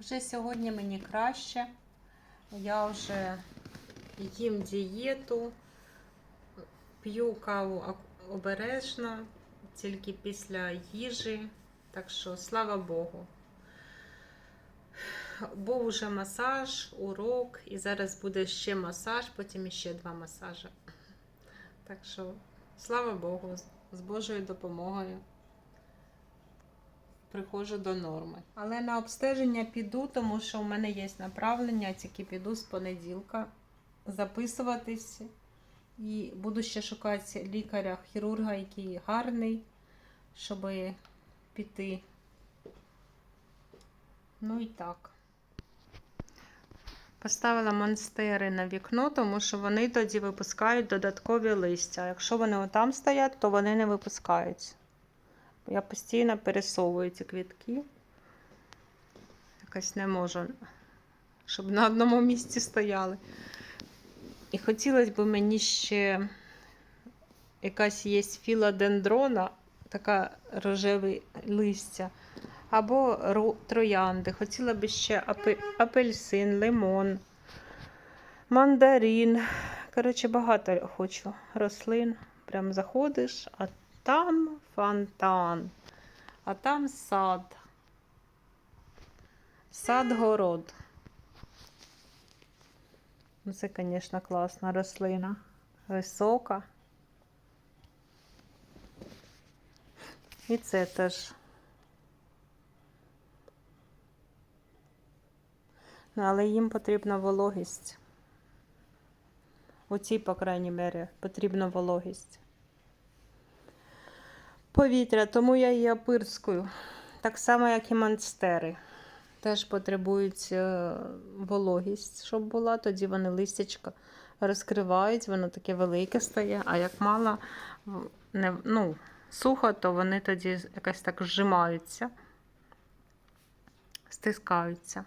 Вже сьогодні мені краще. Я вже їм дієту, п'ю каву обережно, тільки після їжі. Так що, слава Богу. Був уже масаж, урок, і зараз буде ще масаж, потім ще два масажі. Так що, слава Богу, з- Божою допомогою приходжу до норми. Але на обстеження піду, тому що в мене є направлення, тільки піду з понеділка записуватись. І буду ще шукати лікаря-хірурга, який гарний, щоб піти. Ну і так. Поставила монстери на вікно, тому що вони тоді випускають додаткові листя. Якщо вони отам стоять, то вони не випускаються. Я постійно пересовую ці квітки. Якось не можу, щоб на одному місці стояли. І хотілося б мені ще якась є філодендрона, така рожеве листя, або троянди. Хотіла б ще апе- апельсин, лимон, мандарин. Коротше, багато хочу рослин. Прям заходиш, а там фонтан, а там сад. Сад-город. Ну, Це, звісно, класна рослина. Висока. І це теж. Ну, але їм потрібна вологість. У цій, по крайній мері, потрібна вологість. Повітря, тому я її опирскую. Так само, як і монстери. Теж потребують е, вологість, щоб була, тоді вони листячко розкривають, воно таке велике стає, а як мало не, ну, сухо, то вони тоді якось так зжимаються, стискаються.